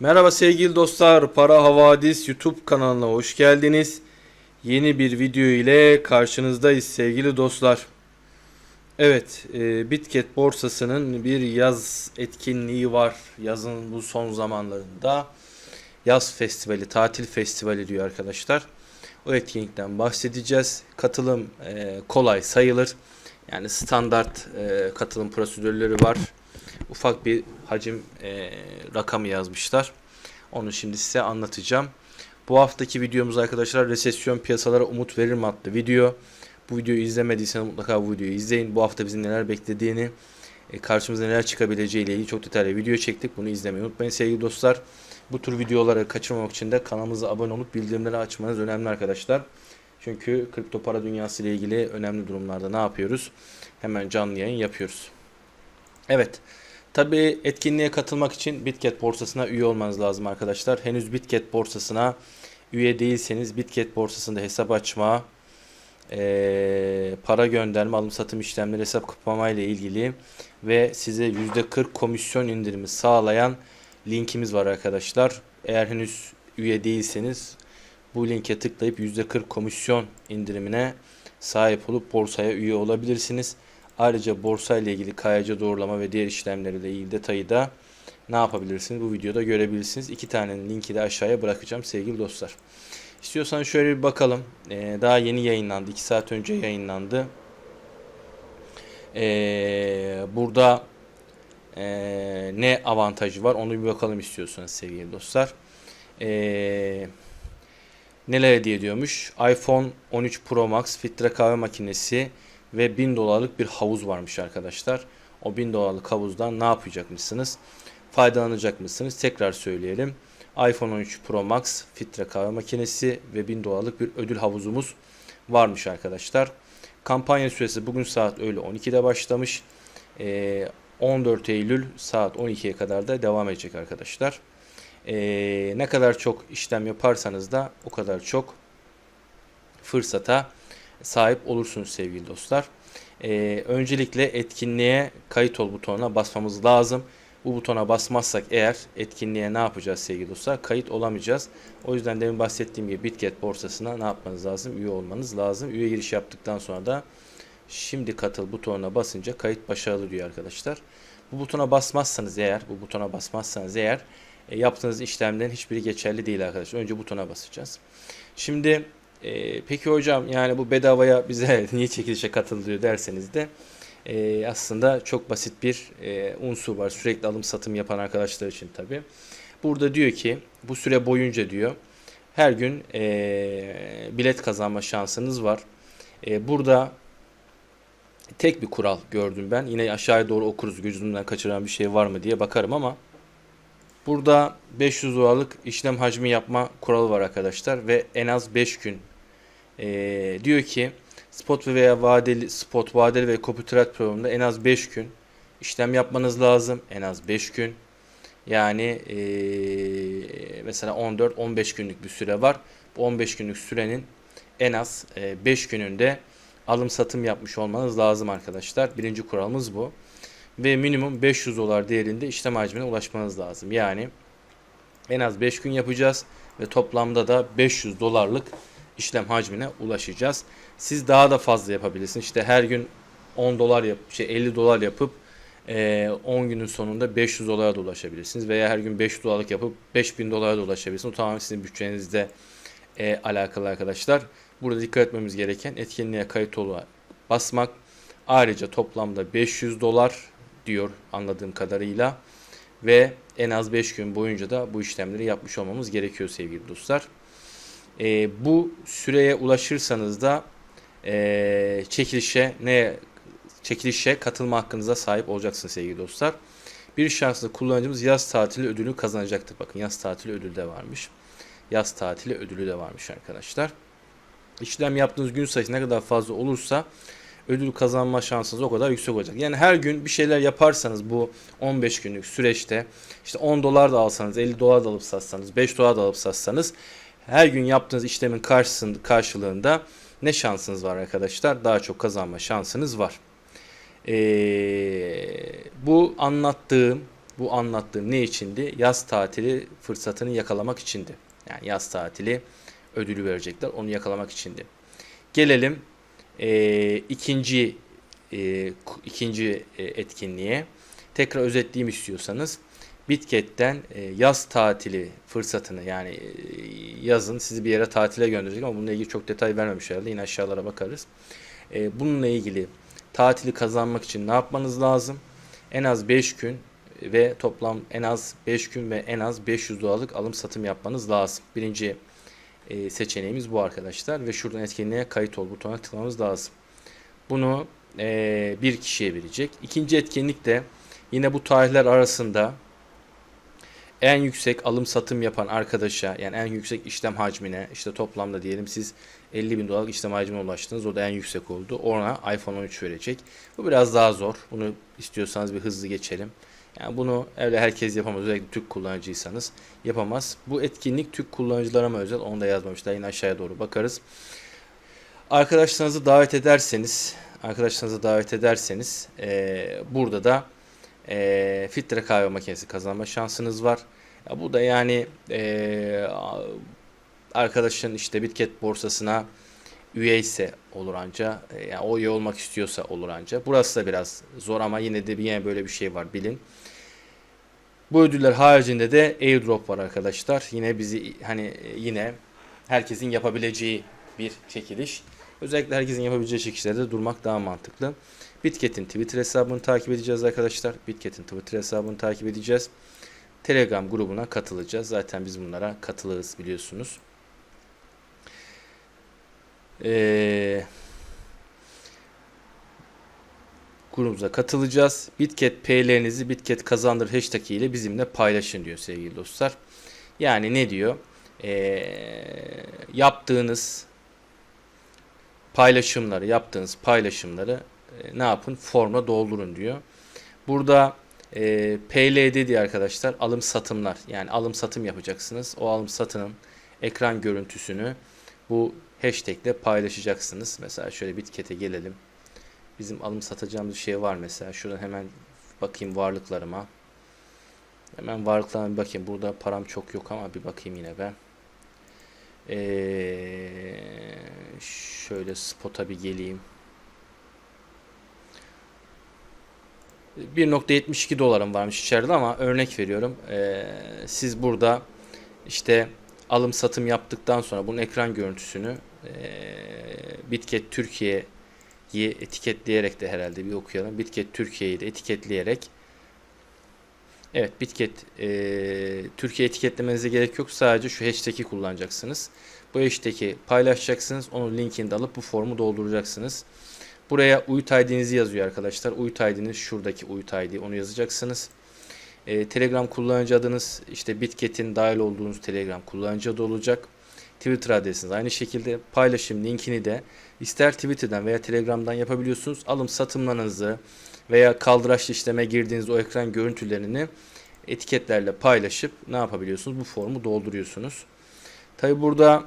Merhaba sevgili dostlar, Para Havadis YouTube kanalına hoş geldiniz. Yeni bir video ile karşınızdayız sevgili dostlar. Evet, e, Bitget borsasının bir yaz etkinliği var. Yazın bu son zamanlarında yaz festivali, tatil festivali diyor arkadaşlar. O etkinlikten bahsedeceğiz. Katılım e, kolay sayılır. Yani standart e, katılım prosedürleri var. Ufak bir hacim e, rakamı yazmışlar. Onu şimdi size anlatacağım. Bu haftaki videomuz arkadaşlar resesyon piyasalara umut verir mi adlı video. Bu videoyu izlemediyseniz mutlaka bu videoyu izleyin. Bu hafta bizim neler beklediğini, e, karşımıza neler çıkabileceği ile ilgili çok detaylı video çektik. Bunu izlemeyi unutmayın sevgili dostlar. Bu tür videoları kaçırmamak için de kanalımıza abone olup bildirimleri açmanız önemli arkadaşlar. Çünkü kripto para dünyası ile ilgili önemli durumlarda ne yapıyoruz? Hemen canlı yayın yapıyoruz. Evet. Tabii etkinliğe katılmak için Bitget borsasına üye olmanız lazım arkadaşlar. Henüz Bitget borsasına üye değilseniz Bitget borsasında hesap açma, para gönderme, alım satım işlemleri, hesap kapama ile ilgili ve size %40 komisyon indirimi sağlayan linkimiz var arkadaşlar. Eğer henüz üye değilseniz bu linke tıklayıp %40 komisyon indirimine sahip olup borsaya üye olabilirsiniz. Ayrıca borsa ile ilgili KYC doğrulama ve diğer işlemleriyle ilgili detayı da ne yapabilirsiniz bu videoda görebilirsiniz. İki tane linki de aşağıya bırakacağım sevgili dostlar. İstiyorsan şöyle bir bakalım. Ee, daha yeni yayınlandı. 2 saat önce yayınlandı. Ee, burada ee, ne avantajı var onu bir bakalım istiyorsanız sevgili dostlar. Eee neler hediye ediyormuş? iPhone 13 Pro Max filtre kahve makinesi ve 1000 dolarlık bir havuz varmış arkadaşlar. O 1000 dolarlık havuzdan ne yapacakmışsınız? Faydalanacak mısınız? Tekrar söyleyelim. iPhone 13 Pro Max filtre kahve makinesi ve 1000 dolarlık bir ödül havuzumuz varmış arkadaşlar. Kampanya süresi bugün saat öğle 12'de başlamış. Ee, 14 Eylül saat 12'ye kadar da devam edecek arkadaşlar. Ee, ne kadar çok işlem yaparsanız da o kadar çok fırsata sahip olursunuz sevgili dostlar. Ee, öncelikle etkinliğe kayıt ol butonuna basmamız lazım. Bu butona basmazsak eğer etkinliğe ne yapacağız sevgili dostlar? Kayıt olamayacağız. O yüzden demin bahsettiğim gibi Bitget borsasına ne yapmanız lazım? Üye olmanız lazım. Üye giriş yaptıktan sonra da şimdi katıl butonuna basınca kayıt başarılı diyor arkadaşlar. Bu butona basmazsanız eğer, bu butona basmazsanız eğer e, yaptığınız işlemlerin hiçbiri geçerli değil arkadaşlar. Önce butona basacağız. Şimdi e, peki hocam yani bu bedavaya bize niye çekilişe katılıyor derseniz de e, aslında çok basit bir e, unsur var. Sürekli alım satım yapan arkadaşlar için tabi. Burada diyor ki bu süre boyunca diyor her gün e, bilet kazanma şansınız var. E, burada tek bir kural gördüm ben. Yine aşağıya doğru okuruz gözümden kaçıran bir şey var mı diye bakarım ama Burada 500 dolarlık işlem hacmi yapma kuralı var arkadaşlar ve en az 5 gün. Ee, diyor ki spot veya vadeli spot vadeli ve copy trade programında en az 5 gün işlem yapmanız lazım. En az 5 gün. Yani ee, mesela 14-15 günlük bir süre var. Bu 15 günlük sürenin en az 5 e, gününde alım satım yapmış olmanız lazım arkadaşlar. Birinci kuralımız bu ve minimum 500 dolar değerinde işlem hacmine ulaşmanız lazım. Yani en az 5 gün yapacağız ve toplamda da 500 dolarlık işlem hacmine ulaşacağız. Siz daha da fazla yapabilirsiniz. İşte her gün 10 dolar yap, şey 50 dolar yapıp 10 günün sonunda 500 dolara da ulaşabilirsiniz. Veya her gün 5 dolarlık yapıp 5000 dolara da ulaşabilirsiniz. O tamamen sizin bütçenizde e, alakalı arkadaşlar. Burada dikkat etmemiz gereken etkinliğe kayıt olma basmak. Ayrıca toplamda 500 dolar diyor anladığım kadarıyla. Ve en az 5 gün boyunca da bu işlemleri yapmış olmamız gerekiyor sevgili dostlar. E, bu süreye ulaşırsanız da e, çekilişe ne çekilişe katılma hakkınıza sahip olacaksınız sevgili dostlar. Bir şanslı kullanıcımız yaz tatili ödülü kazanacaktır. Bakın yaz tatili ödülü de varmış. Yaz tatili ödülü de varmış arkadaşlar. İşlem yaptığınız gün sayısı ne kadar fazla olursa ödül kazanma şansınız o kadar yüksek olacak. Yani her gün bir şeyler yaparsanız bu 15 günlük süreçte işte 10 dolar da alsanız 50 dolar da alıp satsanız 5 dolar da alıp satsanız her gün yaptığınız işlemin karşılığında ne şansınız var arkadaşlar? Daha çok kazanma şansınız var. Ee, bu anlattığım Bu anlattığım ne içindi? Yaz tatili fırsatını yakalamak içindi. Yani yaz tatili ödülü verecekler. Onu yakalamak içindi. Gelelim e, ikinci e, ikinci e, etkinliğe. Tekrar özetleyeyim istiyorsanız. Bitket'ten e, yaz tatili fırsatını yani e, yazın sizi bir yere tatile gönderecek ama bununla ilgili çok detay vermemiş herhalde. Yine aşağılara bakarız. E, bununla ilgili tatili kazanmak için ne yapmanız lazım? En az 5 gün ve toplam en az 5 gün ve en az 500 dolarlık alım satım yapmanız lazım. Birinci e, seçeneğimiz bu arkadaşlar ve şuradan etkinliğe kayıt ol butonuna tıklamamız lazım. Bunu e, bir kişiye verecek. İkinci etkinlik de yine bu tarihler arasında en yüksek alım satım yapan arkadaşa yani en yüksek işlem hacmine işte toplamda diyelim siz 50 bin dolarlık işlem hacmine ulaştınız o da en yüksek oldu. Ona iPhone 13 verecek. Bu biraz daha zor. Bunu istiyorsanız bir hızlı geçelim. Yani bunu öyle herkes yapamaz. Özellikle Türk kullanıcıysanız yapamaz. Bu etkinlik Türk kullanıcılara mı özel? Onu da yazmamışlar. Yine aşağıya doğru bakarız. Arkadaşlarınızı davet ederseniz arkadaşlarınızı davet ederseniz eee, burada da eee, filtre kahve makinesi kazanma şansınız var. Ya bu da yani eee, arkadaşın işte Bitget borsasına üye ise olur anca. E, Yani o üye olmak istiyorsa olur anca. Burası da biraz zor ama yine de yine böyle bir şey var bilin. Bu ödüller haricinde de airdrop var arkadaşlar. Yine bizi hani yine herkesin yapabileceği bir çekiliş. Özellikle herkesin yapabileceği çekişlerde durmak daha mantıklı. Bitket'in Twitter hesabını takip edeceğiz arkadaşlar. Bitket'in Twitter hesabını takip edeceğiz. Telegram grubuna katılacağız. Zaten biz bunlara katılırız biliyorsunuz. Ee, grubumuza katılacağız. Bitket P'lerinizi Bitket kazandır hashtag ile bizimle paylaşın diyor sevgili dostlar. Yani ne diyor? Ee, yaptığınız paylaşımları, yaptığınız paylaşımları e, ne yapın? Formla doldurun diyor. Burada e, PL dediği arkadaşlar alım satımlar. Yani alım satım yapacaksınız. O alım satının ekran görüntüsünü bu hashtag ile paylaşacaksınız. Mesela şöyle Bitket'e gelelim. Bizim alım satacağımız bir şey var mesela. Şuradan hemen bakayım varlıklarıma. Hemen varlıklarıma bir bakayım. Burada param çok yok ama bir bakayım yine ben. Ee, şöyle spot'a bir geleyim. 1.72 dolarım varmış içeride ama örnek veriyorum. Ee, siz burada işte alım satım yaptıktan sonra bunun ekran görüntüsünü ee, Bitget Türkiye'yi etiketleyerek de herhalde bir okuyalım. Bitget Türkiye'yi de etiketleyerek Evet Bitget ee, Türkiye etiketlemenize gerek yok. Sadece şu hashtag'i kullanacaksınız. Bu hashtag'i paylaşacaksınız. Onun linkini de alıp bu formu dolduracaksınız. Buraya UYT ID'nizi yazıyor arkadaşlar. UYT ID'niz şuradaki UYT ID onu yazacaksınız. Ee, Telegram kullanıcı adınız işte Bitket'in dahil olduğunuz Telegram kullanıcı adı olacak. Twitter adresiniz aynı şekilde paylaşım linkini de ister Twitter'dan veya Telegram'dan yapabiliyorsunuz. Alım satımlarınızı veya kaldıraçlı işleme girdiğiniz o ekran görüntülerini etiketlerle paylaşıp ne yapabiliyorsunuz? Bu formu dolduruyorsunuz. Tabi burada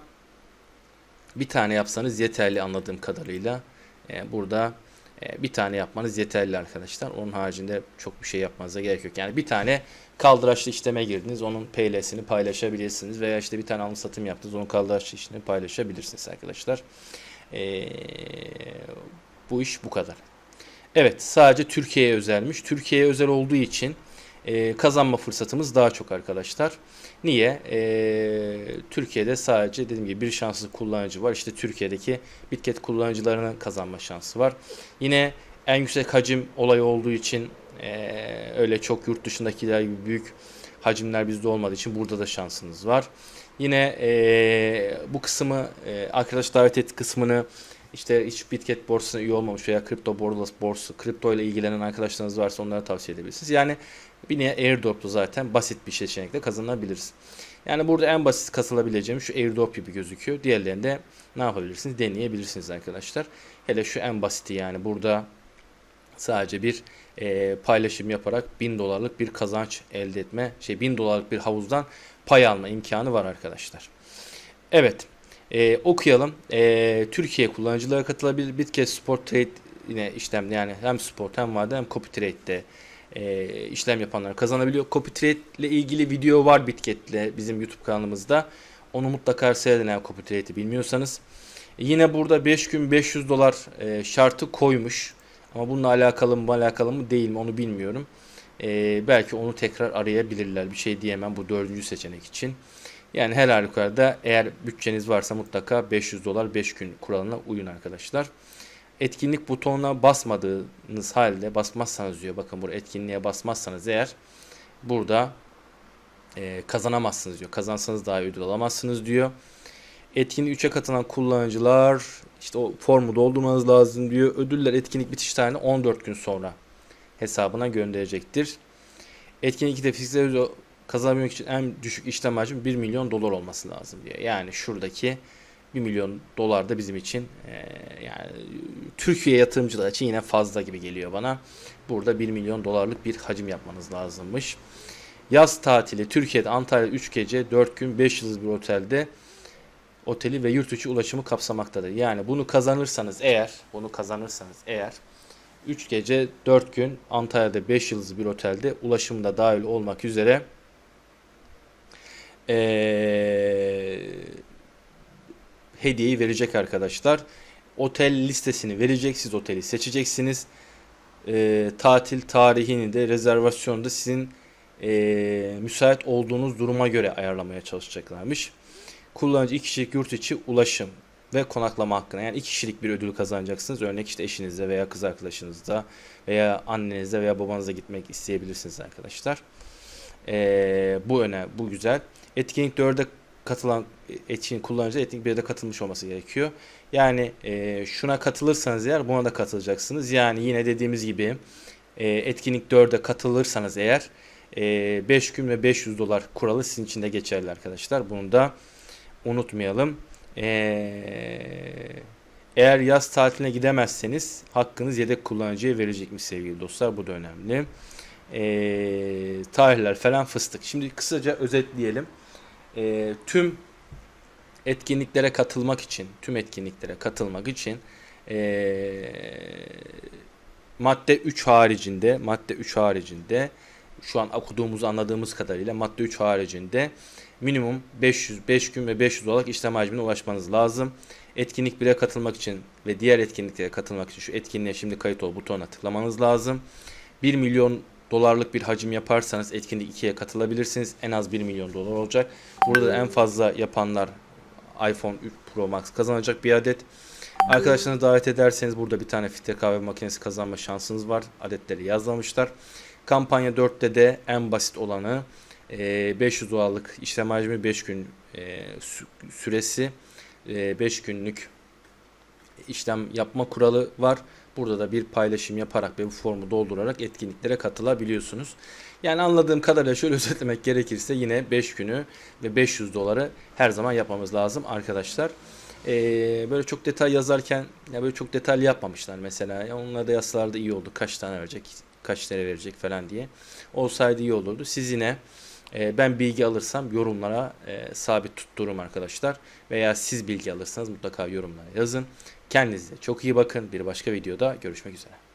bir tane yapsanız yeterli anladığım kadarıyla. Ee, burada e, bir tane yapmanız yeterli arkadaşlar. Onun haricinde çok bir şey yapmanıza gerek yok. Yani bir tane kaldıraçlı işleme girdiniz. Onun PL'sini paylaşabilirsiniz. Veya işte bir tane alım satım yaptınız. Onun kaldıraçlı işini paylaşabilirsiniz arkadaşlar. Ee, bu iş bu kadar. Evet sadece Türkiye'ye özelmiş. Türkiye'ye özel olduğu için e, kazanma fırsatımız daha çok arkadaşlar. Niye? E, Türkiye'de sadece dediğim gibi bir şanslı kullanıcı var. İşte Türkiye'deki Bitget kullanıcılarının kazanma şansı var. Yine en yüksek hacim olayı olduğu için e, öyle çok yurt dışındakiler gibi büyük hacimler bizde olmadığı için burada da şansınız var. Yine e, bu kısmı e, arkadaş davet et kısmını işte hiç Bitget borsasına üye olmamış veya kripto borsa, borsa kripto ile ilgilenen arkadaşlarınız varsa onlara tavsiye edebilirsiniz. Yani bir niye airdrop'lu zaten basit bir seçenekle kazanabiliriz. Yani burada en basit kasılabileceğim şu airdrop gibi gözüküyor. Diğerlerinde ne yapabilirsiniz? Deneyebilirsiniz arkadaşlar. Hele şu en basiti yani burada sadece bir e, paylaşım yaparak 1000 dolarlık bir kazanç elde etme, şey 1000 dolarlık bir havuzdan pay alma imkanı var arkadaşlar. Evet. E, okuyalım. E, Türkiye kullanıcılara katılabilir. Bitget Sport Trade yine işlem yani hem sport hem vade hem copy trade'de e, işlem yapanlar kazanabiliyor. Copy Trade ile ilgili video var Bitket'le bizim YouTube kanalımızda. Onu mutlaka seyredin eğer Copy Trade'i bilmiyorsanız. E, yine burada 5 gün 500 dolar e, şartı koymuş. Ama bununla alakalı mı alakalı mı değil mi onu bilmiyorum. E, belki onu tekrar arayabilirler. Bir şey diyemem bu dördüncü seçenek için. Yani her halükarda eğer bütçeniz varsa mutlaka 500 dolar 5 gün kuralına uyun arkadaşlar. Etkinlik butonuna basmadığınız halde basmazsanız diyor. Bakın burada etkinliğe basmazsanız eğer burada e, kazanamazsınız diyor. Kazansanız daha ödül alamazsınız diyor. Etkinlik 3'e katılan kullanıcılar işte o formu doldurmanız lazım diyor. Ödüller etkinlik bitiş tarihine 14 gün sonra hesabına gönderecektir. Etkinlik 2'de fiziksel ödül kazanabilmek için en düşük işlem hacmi 1 milyon dolar olması lazım diyor. Yani şuradaki 1 milyon dolar da bizim için e, yani Türkiye yatırımcılar için yine fazla gibi geliyor bana. Burada 1 milyon dolarlık bir hacim yapmanız lazımmış. Yaz tatili Türkiye'de Antalya 3 gece 4 gün 5 yıldız bir otelde oteli ve yurt içi ulaşımı kapsamaktadır. Yani bunu kazanırsanız eğer bunu kazanırsanız eğer 3 gece 4 gün Antalya'da 5 yıldızlı bir otelde ulaşım da dahil olmak üzere ee, hediyeyi verecek arkadaşlar. Otel listesini verecek. Siz oteli seçeceksiniz. Ee, tatil tarihini de rezervasyonu da sizin ee, müsait olduğunuz duruma göre ayarlamaya çalışacaklarmış. Kullanıcı iki kişilik yurt içi ulaşım ve konaklama hakkına yani iki kişilik bir ödül kazanacaksınız. Örnek işte eşinizle veya kız arkadaşınızla veya annenizle veya babanızla gitmek isteyebilirsiniz arkadaşlar. Ee, bu öne bu güzel. Etkinlik 4'e katılan etkinlik kullanıcı etkinlik 1'de katılmış olması gerekiyor. Yani e, şuna katılırsanız eğer buna da katılacaksınız. Yani yine dediğimiz gibi e, etkinlik 4'e katılırsanız eğer e, 5 gün ve 500 dolar kuralı sizin için de geçerli arkadaşlar. Bunu da unutmayalım. Ee, eğer yaz tatiline gidemezseniz hakkınız yedek kullanıcıya verecekmiş sevgili dostlar. Bu da önemli. Ee, tarihler falan fıstık. Şimdi kısaca özetleyelim. Ee, tüm etkinliklere katılmak için, tüm etkinliklere katılmak için ee, madde 3 haricinde, madde 3 haricinde şu an okuduğumuz anladığımız kadarıyla madde 3 haricinde minimum 500 5 gün ve 500 olarak işlem hacmine ulaşmanız lazım. Etkinlik 1'e katılmak için ve diğer etkinliklere katılmak için şu etkinliğe şimdi kayıt ol butonuna tıklamanız lazım. 1 milyon dolarlık bir hacim yaparsanız etkinlik 2'ye katılabilirsiniz. En az 1 milyon dolar olacak. Burada da en fazla yapanlar iPhone 3 Pro Max kazanacak bir adet. Arkadaşlarınızı davet ederseniz burada bir tane filtre kahve makinesi kazanma şansınız var. Adetleri yazmamışlar. Kampanya 4'te de en basit olanı 500 dolarlık işlem hacmi 5 gün e, süresi 5 günlük işlem yapma kuralı var. Burada da bir paylaşım yaparak ve bu formu doldurarak etkinliklere katılabiliyorsunuz. Yani anladığım kadarıyla şöyle özetlemek gerekirse yine 5 günü ve 500 doları her zaman yapmamız lazım arkadaşlar. Ee, böyle çok detay yazarken ya böyle çok detaylı yapmamışlar mesela. Ya onlar da yazsalarda iyi oldu. Kaç tane verecek, kaç tane verecek falan diye. Olsaydı iyi olurdu. Siz yine e, ben bilgi alırsam yorumlara e, sabit tuttururum arkadaşlar. Veya siz bilgi alırsanız mutlaka yorumlara yazın. Kendinize çok iyi bakın. Bir başka videoda görüşmek üzere.